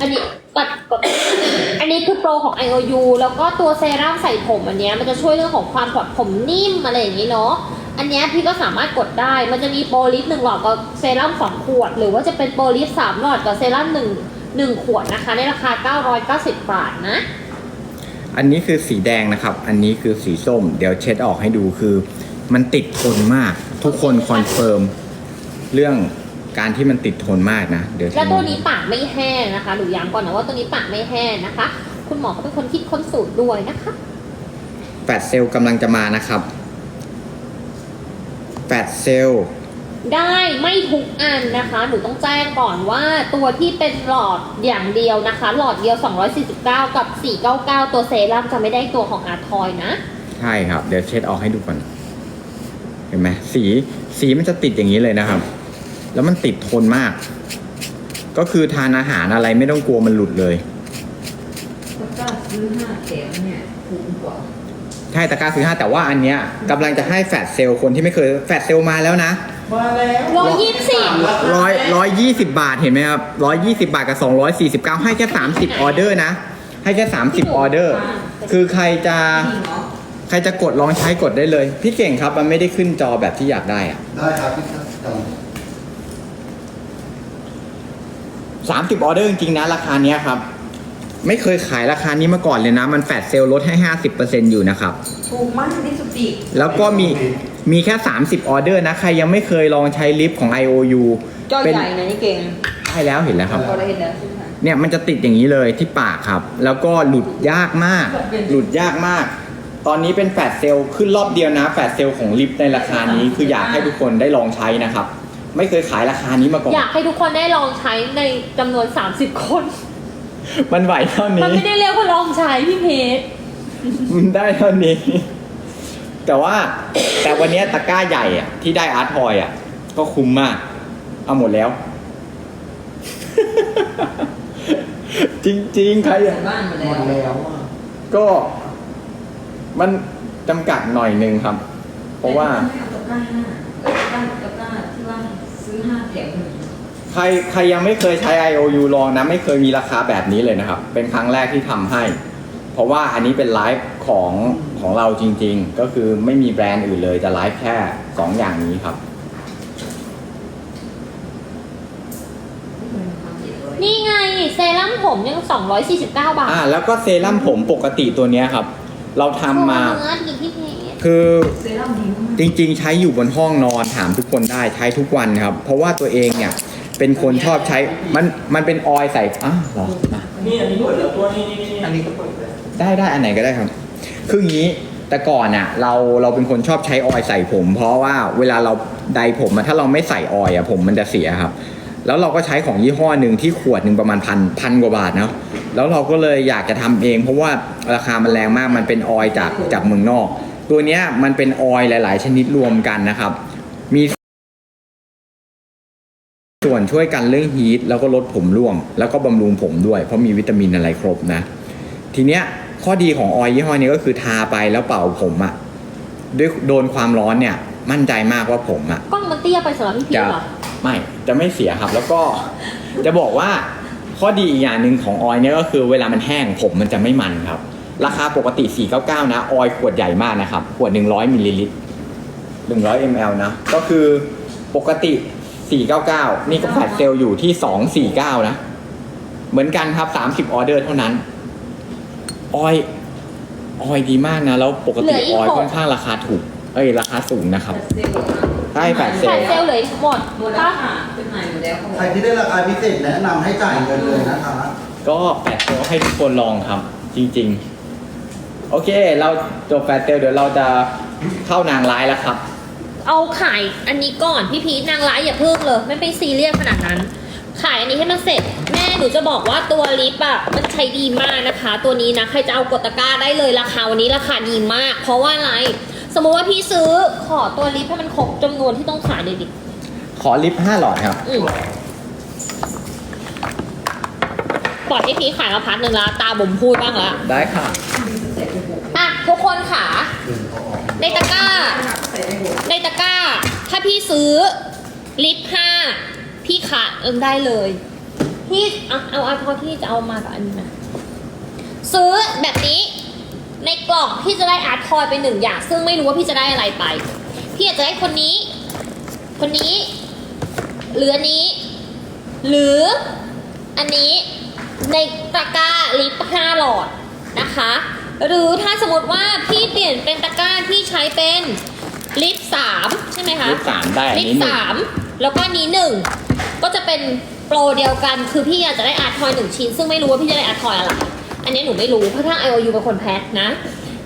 อันนี้ปัดกดอันนี้คือโปรของ IOU แล้วก็ตัวเซรั่มใส่ผมอันเนี้ยมันจะช่วยเรื่องของความผดผมนิ่มอะไรอย่างนี้เนาะอันนี้พี่ก็สามารถกดได้ มันจะมีโปรลิฟหนึ่งหลอดกับเซรั่มสองขวด หรือว่าจะเป็นโปรลิฟสามหลอดกับเซรั่มหนึ่งหนึ่งขวดนะคะ ในราคา 990 บาทนะ อันนี้คือสีแดงนะครับ อันนี้คือสีส้ม เดี๋ยวเช็ดออกให้ดูคือ มันติดทนมาก ทุกคนคอนเฟิร์มเรื่อง การที่มันติดทนมากนะเดี๋ยวแล้วตัวนี้ปากไม่แห้งนะคะหนูย้ำก่อนนะว่าตัวนี้ปากไม่แห้งนะคะ คุณหมอเขาเป็นคนคิดค้นสูตรด้วยนะคะแฟดเซลล์กำลังจะมานะครับแฟดเซลล์ได้ไม่ทุกอันนะคะ หนูต้องแจ้งก่อนว่าตัวที่เป็นหลอดอย่างเดียวนะคะ หลอดเดียว 249 กับ 499 ตัวเซรั่มจะไม่ได้ตัวของอาร์ทอยนะ ใช่ครับ เดี๋ยวเช็ดออกให้ดูก่อน เห็นไหมสีสีมันจะติดอย่างนี้เลยนะครับ แล้วมันติดทนมาก ก็คือทานอาหารอะไรไม่ต้องกลัวมันหลุดเลยก็กล้าซื้อห้าแถมเนี่ยถูกกว่าใช่ตะกร้าซื้อห้าแต่ว่าอันเนี้ยกำลังจะให้แฟดเซลล์คนที่ไม่เคยแฟดเซลล์มาแล้วนะมาแล้วร้อยยี่สิบร้อยร้อยยี่สิบาทเห็นไหมครับร้อยยี่สิบาทกับสองร้อยสี่สิบเก้าให้แค่สามสิบออเดอร์นะ ให้แค่สามสิบออเดอร์ คือใครจะจริงเหรอใครจะกดลองใช้กดได้เลย พี่เก่งครับมันไม่ได้ขึ้นจอแบบที่อยากได้อะได้ครับ พี่จสามสิบออเดอร์จริงๆนะราคาเนี้ยครับ ไม่เคยขายราคานี้มาก่อนเลยนะ มันแฟดเซลลดให้ห้าสิบเปอร์เซ็นอยู่นะครับ ถูกมากที่สุดอีกแล้วก็มีมีแค่ 30ออเดอร์นะ ใครยังไม่เคยลองใช้ลิฟต์ของ IOU จอเป็นใหญ่นะนี่เก่งได้แล้วเห็นแล้วครับ พอได้เห็นแล้วใช่ไหมเนี่ยมันจะติดอย่างนี้เลยที่ปากครับ แล้วก็หลุดยากมาก หลุดยากมาก ตอนนี้เป็นแฟดเซลล์ขึ้นรอบเดียวนะ แฟดเซลล์ของลิฟต์ในราคานี้คืออยากให้ทุกคนได้ลองใช้นะครับ ไม่เคยขายราคานี้มาก่อน อยากให้ทุกคนได้ลองใช้ในจำนวน 30 คน มันไหวเท่ามันนี้ไม่ได้เรียกว่าลองใช้พี่เพชรมันได้เท่านี้ แต่ว่าแต่วันนี้ตะกร้าใหญ่อะที่ได้อาร์ตทอยอะก็คุ้มมาก เอาหมดแล้ว จริง ๆ ใครอะ บ้านมาำหแล้มวดแล้วอะก็มันจำกัดหน่อยหนึ่งครับ เพราะว่าไม่เอาตะกร้าห้าเอ้ยตะกร้าตะกร้าที่ว่า ซื้อห้าแถมหนึ่งใครใครยังไม่เคยใช้ IOU ลองนะ ไม่เคยมีราคาแบบนี้เลยนะครับ เป็นครั้งแรกที่ทำให้ เพราะว่าอันนี้เป็นไลฟ์ของของเราจริงๆ ก็คือไม่มีแบรนด์อื่นเลยจะไลฟ์แค่สองอย่างนี้ครับ นี่ไงเซรั่มผมยัง 249 บาทอ่าแล้วก็เซรั่มผมปกติตัวเนี้ยครับ เราทำมาเนื้อดีพี่เพชร คือเซรั่มดีมากจริงๆ ใช้อยู่บนห้องนอนถามทุกคนได้ใช้ทุกวันครับ เพราะว่าตัวเองเนี่ยเป็นคนชอบใช้มันมันเป็นออยล์ใส่อะเหรอมานี่อันนี้เปิดแล้วตัวนี้นี่นี่อันนี้ก็เปิดแล้วได้ได้อันไหนก็ได้ครับ คืออย่างนี้แต่ก่อนอะเราเราเป็นคนชอบใช้ออยล์ใส่ผม เพราะว่าเวลาเราไดผมอะถ้าเราไม่ใส่ออยล์อะผมมันจะเสียครับ แล้วเราก็ใช้ของยี่ห้อหนึ่งที่ขวดหนึ่งประมาณพันพันกว่าบาทเนาะแล้วเราก็เลยอยากจะทำเอง เพราะว่าราคามันแรงมากมันเป็นออยล์จากจากเมืองนอก ตัวเนี้ยมันเป็นออยล์หลาย ๆ ชนิดรวมกันนะครับ มีส่วนช่วยกันเรื่องฮีทแล้วก็ลดผมร่วง แล้วก็บำรุงผมด้วย เพราะมีวิตามินอะไรครบนะ ทีเนี้ยข้อดีของออยล์ยี่ห้อนี้ก็คือทาไปแล้วเป่าผมอะด้วยโดนความร้อนเนี่ย มั่นใจมากว่าผมอะกล้องมันเตี้ยไปสำหรับพี่เพชจะรเหรอ ไม่จะไม่เสียครับ แล้วก็ จะบอกว่าข้อดีอีกอย่างหนึ่งของออยล์เนี่ยก็คือเวลามันแห้งผมมันจะไม่มันครับ ราคาปกติ 499 นะ ออยล์ขวดใหญ่มากนะครับ ขวด 100มิลลิลิตร100 ml นะ ก็คือปกติ 499 นี่ก็แฟลชเซลล์อยู่ที่ 249 นะ เหมือนกันครับ 30 ออเดอร์เท่านั้น ออยล์ออยล์ดีมากนะ แล้วปกติออยล์ค่อนข้างราคาถูก เอ้ย ราคาสูงนะครับเซลล์ใช่แฟลชเซลแฟล์นเซลลเหลยหมดหมดแล้วค่ะเป็นใหม่หมดแล้วเขาบอใครกที่ได้ราคาพิเศษแนะนำให้จ่ายเงินเลยนะคะ ก็แฟลชเซลล์ให้ทุกคนลองครับ จริง ๆ โอเค เราจบแฟลชเซลล์เดี๋ยวเราจะเข้านางร้ายแล้วครับ เอาขายอันนี้ก่อนพี่พีชนางร้ายอย่าเพิ่งเลย ไม่ไปซีเรียสขนาดนั้น ขายอันนี้ให้มันเสร็จ แม่หนูจะบอกว่าตัวลิปอะมันใช้ดีมากนะคะ ตัวนี้นะใครจะเอากดตะกร้าได้เลยราคาวันนี้ราคาดีมาก เพราะว่าอะไร สมมติว่าพี่ซื้อขอตัวลิปให้มันครบจำนวนที่ต้องขายเลยดิขอลิฟต์5หลอดครับ อืมปล่อยให้พี่ขายมาพัดหนึ่งละตาบ่มพูดบ้างละได้ค่ะ ในตะกร้า ในตะกร้า ถ้าพี่ซื้อลิปห้าพี่ขาดเอิมได้เลยที่เอาเอาเอาพอที่จะเอามากับอันนี้นะซื้อแบบนี้ในกล่องพี่จะได้อาร์ตทอยไปหนึ่งอย่าง ซึ่งไม่รู้ว่าพี่จะได้อะไรไป พี่อาจจะได้คนนี้ คนนี้ หรืออันนี้ หรืออันนี้ในตะกร้าลิปห้าหลอดนะคะ หรือถ้าสมมติว่าพี่เปลี่ยนเป็นตะกร้าที่ใช้เป็นลิปสามใช่ไหมคะลิปสามได้อันลิปนี้หนึ่งสามแล้วก็อันนี้หนึ่งก็จะเป็นโปรเดียวกันคือพี่อาจจะได้อาร์ทอยหนึ่งชิ้น ซึ่งไม่รู้ว่าพี่จะได้อาร์ทอยอะไร อันนี้หนูไม่รู้เพราะถ้า IOU เป็นคนแพ็คนะ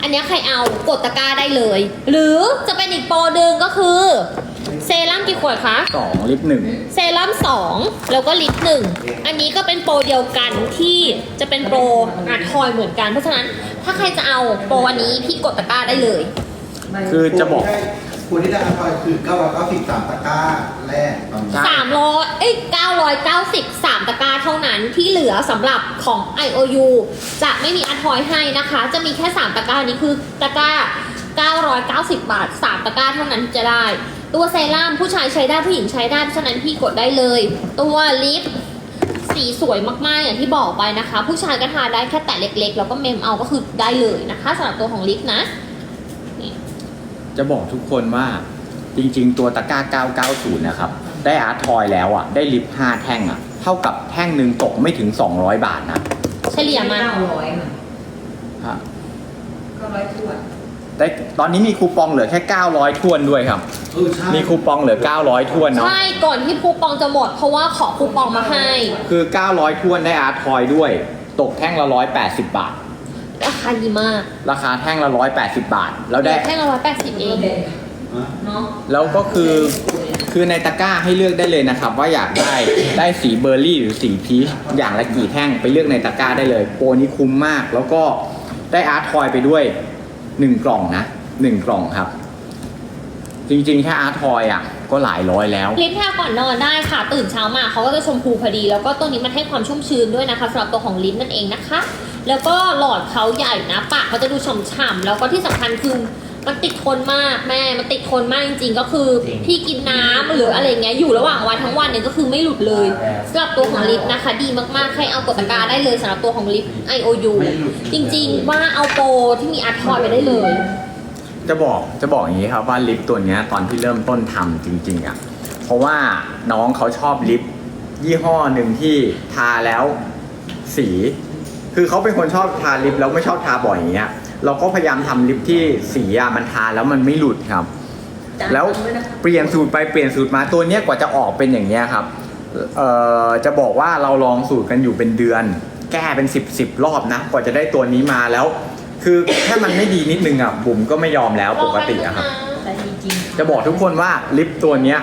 อันนี้ใครเอากดตะกร้าได้เลย หรือจะเป็นอีกโปรหนึ่งก็คือ เซรั่มกี่ขวดคะ สองลิปหนึ่งเซรั่ม2 แล้วก็ลิปหนึ่ง อันนี้ก็เป็นโปรเดียวกันที่จะเป็นโปรอาร์ทอยเหมือนกัน เพราะฉะนั้นถ้าใครจะเอาโปรวันนี้พี่กดตะกร้าได้เลย คือจะบอก คุณที่ได้อัพพอยคือ993ตะกร้าแรกตอนนี้ใช่สามร้อยเอ้ยเก้าร้อยเก้าสิบสามตะกร้าเท่านั้นที่เหลือสำหรับของ IOU จะไม่มีอัทอยให้นะคะ จะมีแค่สามตะกร้านี้คือตะกร้า 990 บาทสามตะกร้าเท่านั้นที่จะได้ ตัวเซรั่มผู้ชายใช้ได้ผู้หญิงใช้ได้เพราะฉะนั้นพี่กดได้เลย ตัวลิปสีสวยมากๆอย่างที่บอกไปนะคะ ผู้ชายก็ทาได้แค่แต่เล็กๆ แล้วก็เมมเอาก็คือได้เลยนะคะสำหรับตัวของลิปนะจะบอกทุกคนว่าจริง ๆ ตัวตะกร้า 990 นะครับ ได้อาร์ตทอยแล้วอะ ได้ลิป 5 แท่งอะ เท่ากับแท่งหนึ่งตกไม่ถึง 200 บาทนะ เฉลี่ยมาเก้าร้อยมันฮะเก้าร้อยถ้วน ได้ตอนนี้มีคูปองเหลือแค่ 900ทวนด้วยครับ เออใช่มีคูปองเหลือ 900ทวนเนาะ ใช่ก่อนที่คูปองจะหมด เพราะว่าขอคูปองมาให้คือ 900ทวนได้อาร์ตทอยด้วย ตกแท่งละ 180 บาท ราคาดีมากราคาแท่งละ 180 บาท แล้วได้ แค่ละร้อยแปดสิบเองฮะเนาะแล้วก็คือ คือในตะกร้าให้เลือกได้เลยนะครับ ว่าอยากได้ ได้สีเบอร์รี่หรือสีพีชอย่างละกี่แท่งไปเลือกในตะกร้าได้เลย โปรนี้คุ้มมาก แล้วก็ได้อาร์ตทอยไปด้วย หนึ่งกล่องนะหนึ่งกล่องครับ จริงๆแค่อาร์ทอยอะ ก็หลายร้อยแล้ว ลิปทาก่อนนอนได้ค่ะ ตื่นเช้ามาเขาก็จะชมพูพอดี แล้วก็ตัวนี้มันให้ความชุ่มชื้นด้วยนะคะสำหรับตัวของลิปนั่นเองนะคะ แล้วก็หลอดเขาใหญ่นะปากเขาจะดูฉ่ำๆแล้วก็ที่สำคัญคือ มันติดทนมากแม่ มันติดทนมากจริงๆ ก็คือพี่กินน้ำหรืออะไรเงี้ยอยู่ระหว่างวันทั้งวันเนี่ยก็คือไม่หลุดเลยสำหรับตัวของลิปนะคะ ดีมากๆให้เอากดตะกร้าได้เลยสำหรับตัวของลิป IOU จริงๆว่าเอาโปรที่มีอาร์ทอยไปได้เลย จะบอกจะบอกอย่างนี้ครับว่าลิปตัวเนี้ยตอนที่เริ่มต้นทำจริงๆอะเพราะว่าน้องเขาชอบลิปยี่ห้อหนึ่งที่ทาแล้วสี คือเขาเป็นคนชอบทาลิปแล้วไม่ชอบทาบ่อยอย่างเงี้ย เราก็พยายามทำลิปที่สีอะมันทาแล้วมันไม่หลุดครับ แล้วเปลี่ยนสูตรไปเปลี่ยนสูตรมาตัวเนี้ยกว่าจะออกเป็นอย่างเงี้ยครับเอ่อจะบอกว่าเราลองสูตรกันอยู่เป็นเดือน แก้เป็นสิบสิบรอบนะ กว่าจะได้ตัวนี้มาแล้ว คือแค่มันไม่ดีนิดนึงอะบุ๋มก็ไม่ยอมแล้วปกติอะครับ แต่จริงๆจะบอกทุกคนว่าลิปตัวเนี้ย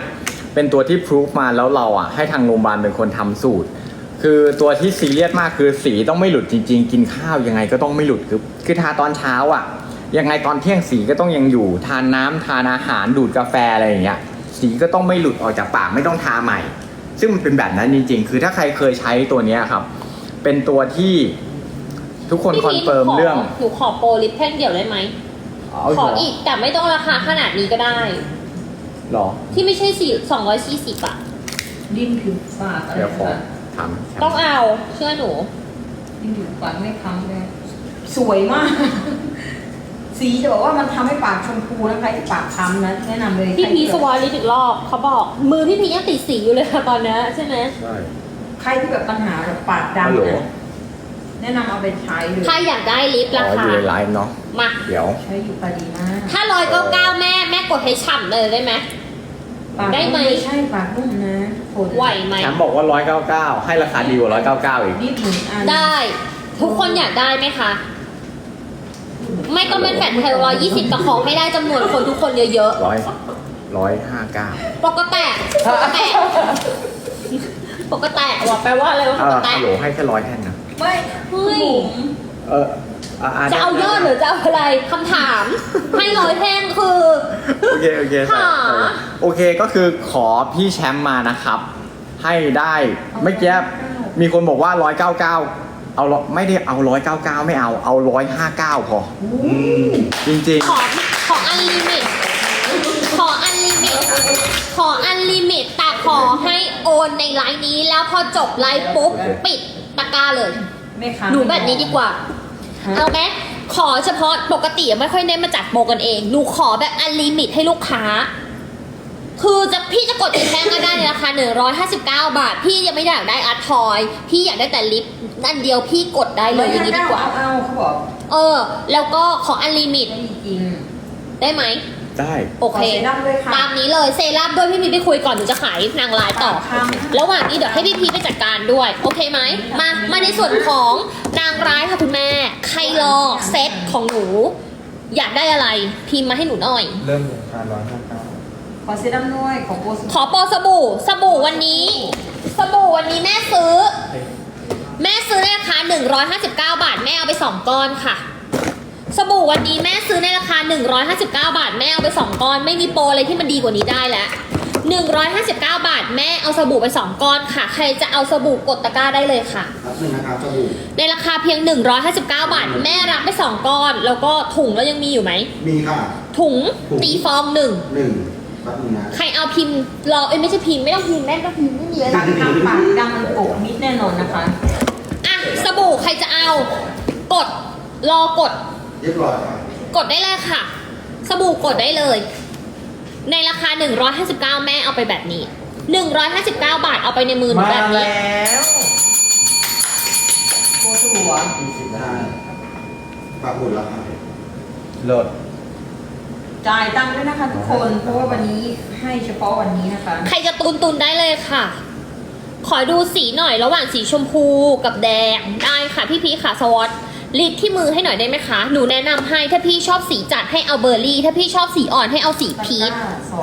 เป็นตัวที่พรูฟมาแล้วเราอะให้ทางโรงพยาบาลเป็นคนทำสูตร คือตัวที่ซีเรียสมากคือสีต้องไม่หลุดจริง ๆ กินข้าวยังไงก็ต้องไม่หลุดคือ คือทาตอนเช้าอะ ยังไงตอนเที่ยงสีก็ต้องยังอยู่ ทานน้ำทานอาหารดูดกาแฟอะไรอย่างเงี้ย สีก็ต้องไม่หลุดออกจากปากไม่ต้องทาใหม่ ซึ่งมันเป็นแบบนั้นจริง ๆ คือถ้าใครเคยใช้ตัวเนี้ยครับ เป็นตัวที่ทุกคนคอนเฟิร์มเรื่อง หนูขอโปรลิปแท่งเดียวได้ไหมเอาขอเหรอีกแต่ไม่ต้องราคาขนาดนี้ก็ได้หรอ ที่ไม่ใช่สี่สองร้อยสี่สิบอะดิ้นผิวปากอะไรเดี๋ยวขอแบบถามต้องเอาเชื่อหนูดิ้นผิวปากไม่ค้ำเลย สวยมาก สีจะบอกว่ามันทำให้ปากชมพูนะใครที่ปากค้ำนะแนะนำเลยพี่ใครพีที่สวอลิปอีกรอบเขาบอก มือพี่พียังติดสีอยู่เลยค่ะตอนเนี้ยใช่ไหมใช่ ใครที่แบบปัญหาแบบปากฮัลโหล ดำนะแนะนำเอาไปใช้เลยใครอยากได้ลิปอ๋ราออคายู่ในไลฟ์เนาะมา เดี๋ยว ใช้อยู่ปาดีมากถ้าร้อยเก้าเก้าแม่แม่กดให้ฉ่ำเลยได้ไหม ปากได้ไหม ใช่ปากนุ่มนะคนไหวไหม แชมป์บอกว่า 199 ให้ราคาดีกว่า 199 อีกรีบหมุนอัน ได้ ทุกคนอยากได้ไหมคะ ไม่ต้องเป็นแฟนไทยร้อยยี่สิบแต่ขอให้ได้จำนวนคนทุกคนเยอะร้อยร้อยห้าเก้าๆ ปกติปกติปกติว่าแปลว่าอะไรวะเอปกอติฮัลโหลให้แค่ร้อยแท่งนะไม่เฮ้ย เอออ่าจะเอายอดหรือจะเอาอะไรคำถามให้ร้อยแท่งคือ โอเคโอเคใส่ค่ะ ใส่โอเคก็คือขอพี่แชมป์มานะครับ ให้ได้เมื่อกี้มีคนบอกว่า199เอาร้อยไม่ได้เอา199ไม่เอาเอา159พออืมจริงขอขออันลิมิต ขออันลิมิต ขออันลิมิต แต่ขอให้โอนในไลน์นี้ แล้วพอจบไลฟ์ปุ๊บปิดตะกร้าเลย ไม่ค้างหนูแบบนี้ดีกว่าฮะเอาไหมขอเฉพาะปกติไม่ค่อยเน้นมาจัดโปรกันเอง หนูขอแบบอันลิมิตให้ลูกค้า คือจะพี่จะกดอีกแท่งก็ได้ในราคา 159 บาท พี่ยังไม่อยากได้อาร์ตทอย พี่อยากได้แต่ลิปอันเดียวพี่กดได้เลยอย่างนี้ดีกว่า เอาเอาเขาบอกเออ แล้วก็ขออันลิมิตไม่มีจริงได้ไหม ได้โอเคขอเซรั่มด้วยค่ะ ตามนี้เลยเซรั่มด้วยพี่พีไปคุยก่อนหนูจะขายนางลายต่อ ค่ะ ระหว่างนี้เดี๋ยวให้พี่พีไปจัดการด้วย โอเคไหม มา มาในส่วนของนางร้ายค่ะคุณแม่ ใครรอเซตของหนู อยากได้อะไร พิมพ์มาให้หนูหน่อย เริ่มราคาร้อยห้าเก้า ขอเซรั่มด้วยขอโปรสขอโปรสบู่ สบู่วันนี้ สบู่วันนี้แม่ซื้อ แม่ซื้อในราคา 159 บาท แม่เอาไป 2 ก้อนค่ะ สบู่วันนี้แม่ซื้อในราคา 159 บาท แม่เอาไป 2 ก้อน ไม่มีโปรอะไรที่มันดีกว่านี้ได้แล้ว 159 บาท แม่เอาสบู่ไป 2 ก้อนค่ะ ใครจะเอาสบู่กดตะกร้าได้เลยค่ะ รับหนึ่งนะครับสบู่ในราคาเพียง 159 บาท แม่รับไป 2 ก้อน แล้วก็ถุงแล้วยังมีอยู่ไหม มีค่ะถุงถุงตีฟองหนึ่ง หนึ่ง รับหนึ่งนะ ใครเอาพิมพ์รอเอ้ยไม่ใช่พิมพ์ไม่ต้องพิมพ์แม่ต้องพิมพ์ไม่มีอะไรตัดทำปากดำมันโกะนิดแน่นอนนะคะ อะสบู่ใครจะเอา กดรอกด เรียบร้อยค่ะกดได้เลยค่ะ สบู่กดได้เลย ในราคา 159 แม่เอาไปแบบนี้ 159 บาทเอาไปในมือหนูมาแบบนี้ แล้วโปรสบู่อะมีสิบได้ปากหมุนแล้วค่ะโหลด จ่ายตังค์ด้วยนะคะทุกคน เพราะว่าวันนี้ให้เฉพาะวันนี้นะคะ ใครจะตุนตุนได้เลยค่ะ ขอดูสีหน่อยระหว่างสีชมพูกับแดงได้ค่ะพี่พีค่ะสวอตลิปที่มือให้หน่อยได้ไหมคะ หนูแนะนำให้ถ้าพี่ชอบสีจัดให้เอาเบอร์รี่ ถ้าพี่ชอบสีอ่อนให้เอาสีพีช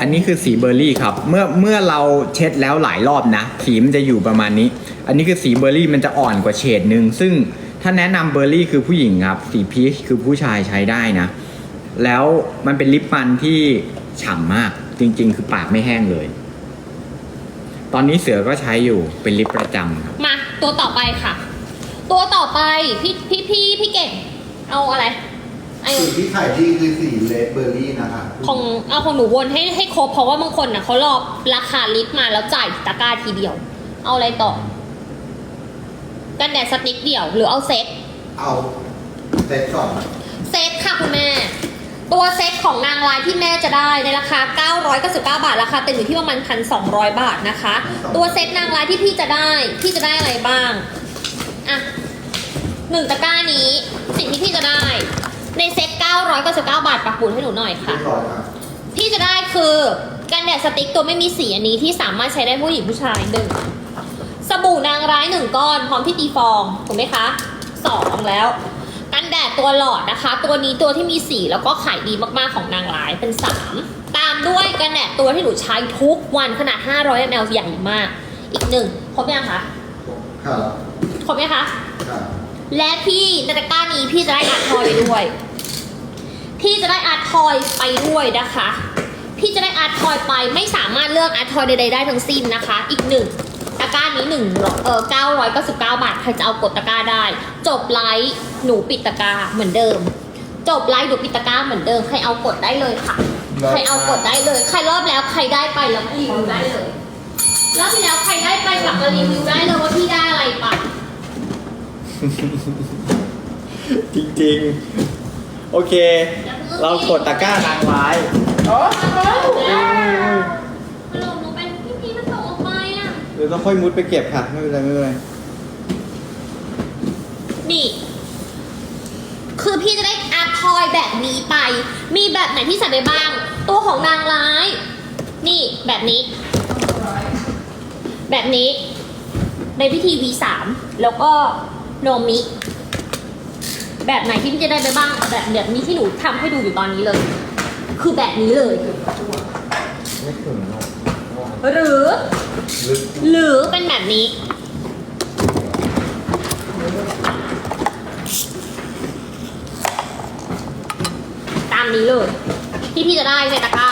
อันนี้คือสีเบอร์รี่ครับ เมื่อเมื่อเราเช็ดแล้วหลายรอบนะสีมันจะอยู่ประมาณนี้ อันนี้คือสีเบอร์รี่มันจะอ่อนกว่าเฉดหนึ่งซึ่งถ้าแนะนำเบอร์รี่คือผู้หญิงครับ สีพีชคือผู้ชายใช้ได้นะ แล้วมันเป็นลิปมันที่ฉ่ำมากจริง ๆ คือปากไม่แห้งเลย ตอนนี้เสือก็ใช้อยู่เป็นลิปประจำครับมาตัวต่อไปค่ะ ตัวต่อไปพี่พี่พี่พี่เก่ง เอาอะไรไอสีที่ขายดีคือสีเลดเบอร์รี่นะคะของเอาของหนูวนให้ให้ครบเพราะว่าบางคนน่ะเขารอราคาลิตรมาแล้วจ่ายตะกร้าทีเดียว เอาอะไรต่อ กันแดดสติ๊กเดี่ยวหรือเอาเซตเอาเซ็ตก่อนเซตค่ะคุณแม่ ตัวเซ็ตของนางลายที่แม่จะได้ในราคา 999 บาท ราคาเต็มอยู่ที่ประมาณ 1,200 บาทนะคะ ตัวเซ็ตนางลายที่พี่จะได้ พี่จะได้อะไรบ้าง อะหนึ่งตะกร้านี้ สิ่งที่พี่จะได้ ในเซ็ต999 บาทปักหมุดให้หนูหน่อยค่ะยบร้อยค่ะที่จะได้คือกันแดดสติ๊กตัวไม่มีสีอันนี้ที่สามารถใช้ได้ผู้หญิงผู้ชายหนึ่งสบู่นางร้ายหนึ่งก้อน พร้อมที่ตีฟองถูกไหมคะสองแล้ว กันแดดตัวหลอดนะคะ ตัวนี้ตัวที่มีสีแล้วก็ขายดีมากๆของนางร้ายเป็นสามตามด้วยกันแดดตัวที่หนูใช้ทุกวันขนาด 500 ml ใหญ่มาก อีกหนึ่งครบยังคะค่ะครบไหมคะค่ะและพี่ในตะกร้านี้พี่จะได้อาร์ตทอยไปด้วย พี่จะได้อาร์ตทอยไปด้วยนะคะ พี่จะได้อาร์ตทอยไปไม่สามารถเลือกอาร์ตทอยใดๆได้ทั้งสิ้นนะคะ อีกหนึ่ง ตะกร้านี้หนึ่งเออเก้าร้อยเก้าสิบเก้าบาท ใครจะเอากดตะกร้าได้ จบไลฟ์หนูปิดตะกร้าเหมือนเดิม จบไลฟ์หนูปิดตะกร้าเหมือนเดิม ใครเอากดได้เลยค่ะ ใครเอากดได้เลย ใครรอบแล้วใครได้ไปแล้วรีวิวได้เลยรอบที่แล้วใครได้ไปกลับมารีวิวได้เลยว่าพี่ได้อะไรไปจริงๆ โอเค เรากดตะกร้านางร้ายมันล ดี๋ยวต้องค่อยมุดไปเก็บค่ะ ไม่เป็นไรไม่เป็นไรนี่ คือพี่จะได้อาร์ทอยแบบนี้ไป มีแบบไหนที่ใส่ได้บ้าง ตัวของนางร้าย นี่แบบนี้ แบบนี้ ในพิธี V3 แล้วก็โนมิ แบบไหนที่พี่จะได้ไปบ้าง แบบแบบนี้ที่หนูทำให้ดูอยู่ตอนนี้เลย คือแบบนี้เลย ไม่ถึงหรอกหรือลึก หรือเป็นแบบนี้ ตามนี้เลย ที่พี่จะได้ในตะกร้า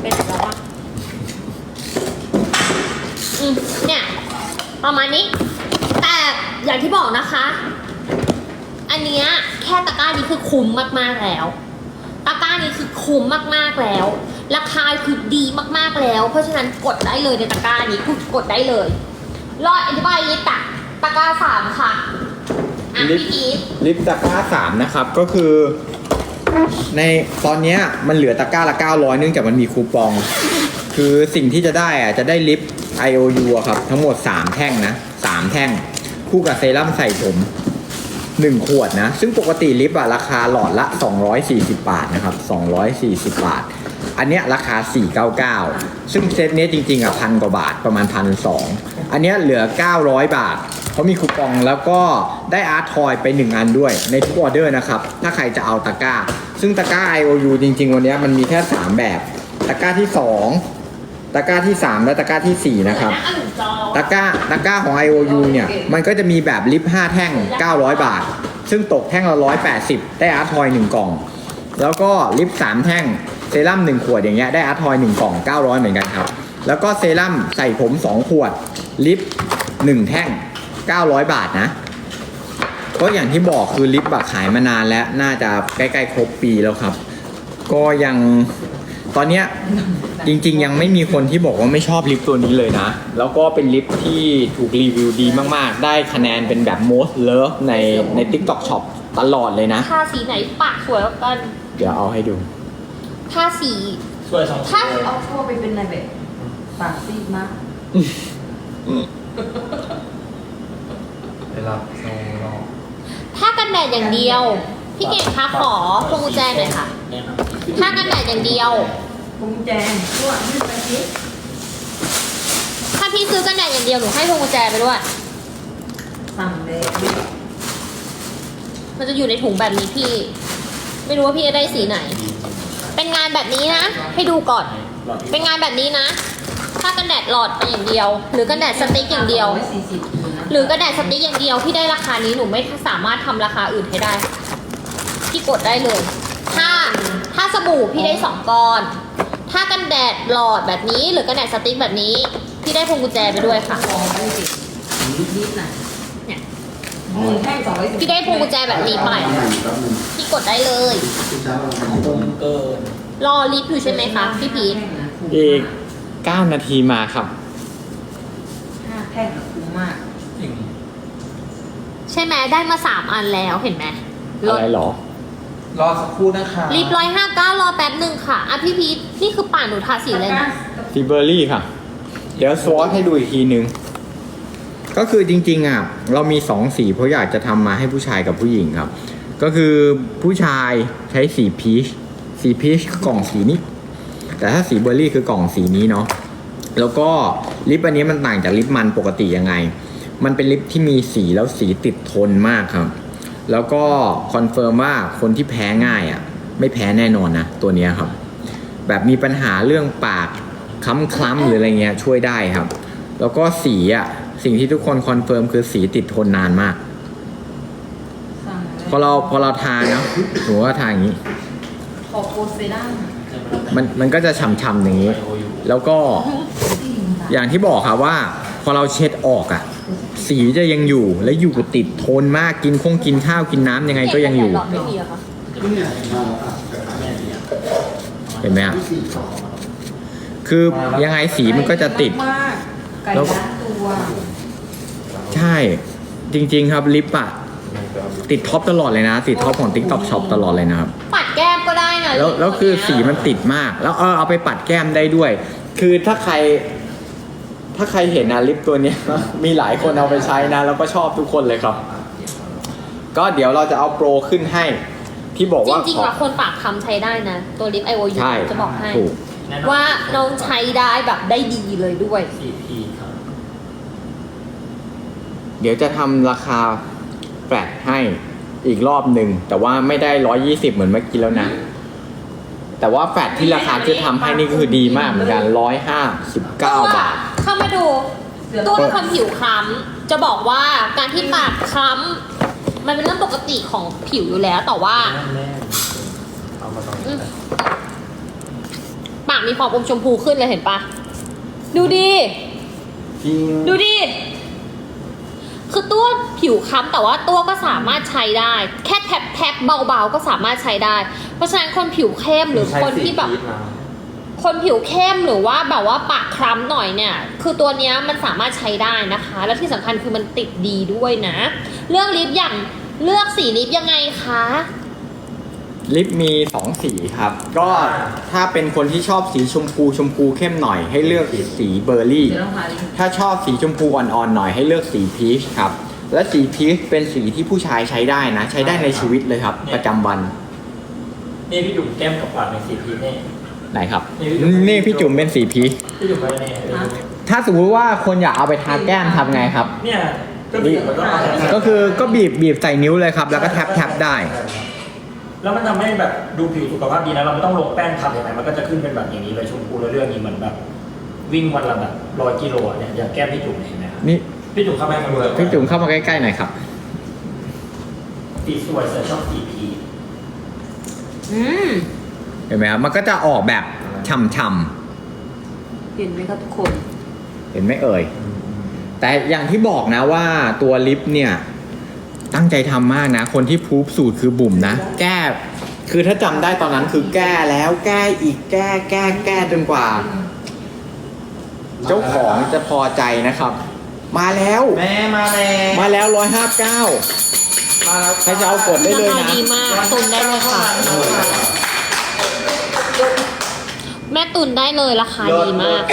เป็นแบบว่าอืมเนี่ยประมาณนี้ แต่อย่างที่บอกนะคะ อันเนี้ยแค่ตะกร้านี้คือคุ้มมากๆแล้ว ตะกร้านี้คือคุ้มมากๆแล้ว ราคาคือดีมากๆแล้ว เพราะฉะนั้นกดได้เลยในตะกร้านี้คือกดได้เลยรอดอธิบายลิปตะตะกร้าสามค่ะอะลิปพี่พีทลิปตะกร้าสามนะครับก็คือ ในตอนเนี้ยมันเหลือตะกร้าละ 900 เนื่องจากมันมีคูปอง คือสิ่งที่จะได้อะจะได้ลิป IOU อะครับ ทั้งหมด 3 แท่งนะ 3 แท่ง คู่กับเซรั่มใส่ผม 1 ขวดนะ ซึ่งปกติลิปอะราคาหลอดละ 240 บาทนะครับ 240 บาท อันเนี้ยราคา 499 ซึ่งเซตเนี้ยจริงๆอะพันกว่าบาทประมาณพันสองอันเนี้ยเหลือ 900 บาทเขามีคูปองแล้วก็ได้อาร์ตทอยไป 1 อันด้วย ในทุกออเดอร์นะครับ ถ้าใครจะเอาตะกร้า ซึ่งตะกร้า IOU จริง ๆ วันเนี้ยมันมีแค่ 3 แบบ ตะกร้าที่ 2 ตะกร้าที่ 3 และตะกร้าทีสี่4 นะครับ ตะกร้าตะกร้าของ IOU เนี่ยมันก็จะมีแบบลิฟต์5แท่ง 900 บาท ซึ่งตกแท่งละ 180 ได้อาร์ทอย 1 กล่อง แล้วก็ลิฟต์3แท่ง เซรั่ม1ขวดอย่างเงี้ยได้อาร์ทอย1กล่อง 900 เหมือนกันครับ แล้วก็เซรั่มใส่ผม 2 ขวด ลิฟต์1แท่ง 900 บาทนะ ก็อย่างที่บอกคือลิฟต์อะขายมานานแล้วน่าจะใกล้ๆครบปีแล้วครับ ก็ยังตอนเนี้ยจริงๆ ยังไม่มีคนที่บอกว่าไม่ชอบลิฟต์ตัวนี้เลยนะ แล้วก็เป็นลิฟต์ที่ถูกรีวิวดีมากๆ ได้คะแนนเป็นแบบ most love ในใน TikTok Shop ตลอดเลยนะ ทาสีไหนปากสวยกว่ากัน เดี๋ยวเอาให้ดู ทาสีสวยสองถ้าเอาทั่วไปเป็นอะไรแบบปากซีดมากไปรับโซลอกถ้ากันแดดอย่างเดียว พี่เก่งคะขอพวงกุญแจหน่อยค่ะถ้ากันแดดอย่างเดียว กุญแจทั่วยืดไปสิถ้าพี่ซื้อกันแดดอย่างเดียวหนูให้พวงกุญแจไปด้วย สั่งเลยมันจะอยู่ในถุงแบบนี้พี่ ไม่รู้ว่าพี่จะได้สีไหน เป็นงานแบบนี้นะ ให้ดูก่อน เป็นงานแบบนี้นะ ถ้ากันแดดหลอดไปอย่างเดียว หรือกันแดดสติ๊กอย่างเดียวร้อสี่สิบยู่นะหรือกันแดดสติ๊กอย่างเดียวที่ได้ราคานี้หนูไม่สามารถทำราคาอื่นให้ได้ พี่กดได้เลย ถ้าถ้าสบู่พี่ได้สองก้อน ถ้ากันแดดหลอดแบบนี้ หรือกันแดดสติ๊กแบบนี้ พี่ได้พวงกุญแจไปด้วยค่ะฟองไปสินิดน่ะเนี่ย หนึ่งแท่งสองร้อยสิบพี่ได้พวงกุญแจแบบนี้ไปพี่กดได้เลยตรงเกินรอลิฟต์อยู่ใช่ไหมคะพี่พีทอีก9นาทีมาครับ ห้าแท่งอะคุ้มมาก จริงใช่ไหมได้มาสามอันแล้วเห็นไหมลอะดไรหรอ รอสักครู่นะคะลิฟร้อยห้าเก้ารอแป๊บหนึ่งค่ะอะพี่พีทนี่คือป่านหนูทาสีเลยนะซีเบอร์รี่ค่ะ เดี๋ยวสวอตให้ดูอีกทีนึง ก็คือจริงๆอะเรามีสองสีเพราะอยากจะทำมาให้ผู้ชายกับผู้หญิงครับ ก็คือผู้ชายใช้สีพีชสีพีชกล่องสีนี้ แต่ถ้าสีเบอร์รี่คือกล่องสีนี้เนาะแล้วก็ลิปอันนี้มันต่างจากลิปมันปกติยังไง มันเป็นลิปที่มีสีแล้วสีติดทนมากครับ แล้วก็คอนเฟิร์มว่าคนที่แพ้ง่ายอะไม่แพ้แน่นอนนะตัวนี้ครับ แบบมีปัญหาเรื่องปากคล้ำๆหรืออะไรเงี้ยช่วยได้ครับ แล้วก็สีอะ สิ่งที่ทุกคนคอนเฟิร์มคือสีติดทนนานมากสั่งเลยพอเราพอเราทาเนาะหนูก็ทาอย่างนี้ ขอโปรเซรั่มมันมันก็จะช่ำๆอย่างนี้ แล้วก็อย่างที่บอกครับว่า พอเราเช็ดออกอะสีจะยังอยู่และอยู่ติดทนมากกินคงกินข้าวกินน้ำยังไงก็ยังอยู่หลอดไม่มีเหรอคะเห็นไหมอะคือยังไงสีมันก็จะติดมากไก่แล้วล้านตัว ใช่จริง ๆ ครับลิปอะติดท็อปตลอดเลยนะ ติดท็อปของ TikTok Shop ตลอดเลยนะครับ ปัดแก้มก็ได้นะแล้วลิปแล้วคือตัวเนี้ยสีมันติดมาก แล้วเออเอาไปปัดแก้มได้ด้วย คือถ้าใคร ถ้าใครเห็นนะลิปตัวเนี้ย มีหลายคนเอาไปใช้นะ แล้วก็ชอบทุกคนเลยครับ ก็เดี๋ยวเราจะเอาโปรขึ้นให้ ที่บอกจว่าริงขๆออะคนปากคำใช้ได้นะ ตัวลิปไอโอยูใช่จะบอกให้ ถูก ว่าน้องใช้ได้แบบได้ดีเลยด้วยสี่พีครับ เดี๋ยวจะทำราคาแฟลตให้อีกรอบหนึ่ง แต่ว่าไม่ได้ร้อยี่สิบเหมือนเมื่อกี้แล้วนะ แต่ว่าแฟลตที่ราคาที่ทำให้นี่ก็คือดีมากเหมือนกันร้อยห้าสิบเก้าบาท เข้ามาดูตัวเป็นคนผิวคล้ำจะบอกว่าการที่ปากคล้ำมันเป็นเรื่องปกติของผิวอยู่แล้ว แต่ว่าแน่เอามาตรงอืนี้มปากมีความอมชมพูขึ้นเลยเห็นปะดูดิจริงดูดิ คือตัวผิวค้ำแต่ว่าตัวก็สามารถใช้ได้ แค่แท็บแท็บเบาๆก็สามารถใช้ได้ เพราะฉะนั้นคนผิวเข้มหรือคนที่แบบใช้สี่พีชมาคนผิวเข้มหรือว่าแบบว่าปากคล้ำหน่อยเนี่ย คือตัวเนี้ยมันสามารถใช้ได้นะคะ แล้วที่สำคัญคือมันติดดีด้วยนะเรื่องลิปอย่างเลือกสีลิปยังไงคะ ลิปมีสองสีครับ ก็ถ้าเป็นคนที่ชอบสีชมพูชมพูเข้มหน่อย ให้เลือกสีเบอร์รี่เดี๋ยวต้องหาลิงก์ถ้าชอบสีชมพูอ่อนๆหน่อยให้เลือกสีพีชครับ และสีพีชเป็นสีที่ผู้ชายใช้ได้นะ ใช้ได้ในชีวิตเลยครับ ประจำวัน นี่พี่จุ๋มแก้มกับปากในสีพีชนี่ไหนครับ นี่พี่จุ๋มเป็นสีพีชพี่จุ๋มไปเนี่ยถ้าสมมติว่าคนอยากเอาไปทาแก้มทำไงครับ เนี่ย ก็บีบมันก็เอาแต่ก็คือก็บีบบีบใส่นิ้วเลยครับ แล้วก็แท็บแท็บได้ แล้วมันทำให้แบบดูผิวสุขภาพดีนะ เราไม่ต้องลงแป้งทำอย่างไรมันก็จะขึ้นเป็นแบบอย่างนี้เลยชมพูแล้วเรื่องนี้เหมือนแบบ วิ่งวันละแบบร้อยกิโลอะเนี่ยอย่างแก้มพี่จุ๋มเห็นไหมครับนี่พี่จุ๋มเข้าไปมาดูเลยพี่จุ๋มเข้ามาใกล้ๆหน่อยครับ สีสวยเสือชอบสีพีชอืมเห็นไหมครับมันก็จะออกแบบช่ำเห็นไหมครับทุกคน ๆเห็นไหมเอ่ย แต่อย่างที่บอกนะว่าตัวลิปเนี่ย ตั้งใจทำมากนะ คนที่พูฟสูตรคือบุ๋มนะ แก้ คือถ้าจำได้ตอนนั้นคือแก้แล้วแก้อีกแก้แก้แก้จนกว่า เจ้าของจะพอใจนะครับ มาแล้ว แม่มาแล้วมาแล้วร้อยห้าเก้ามาแล้วใครจะเอากดได้เลยราคานะดีมากตุนได้เลยค่ะ แม่ตุนได้เลยราคาดีมากเ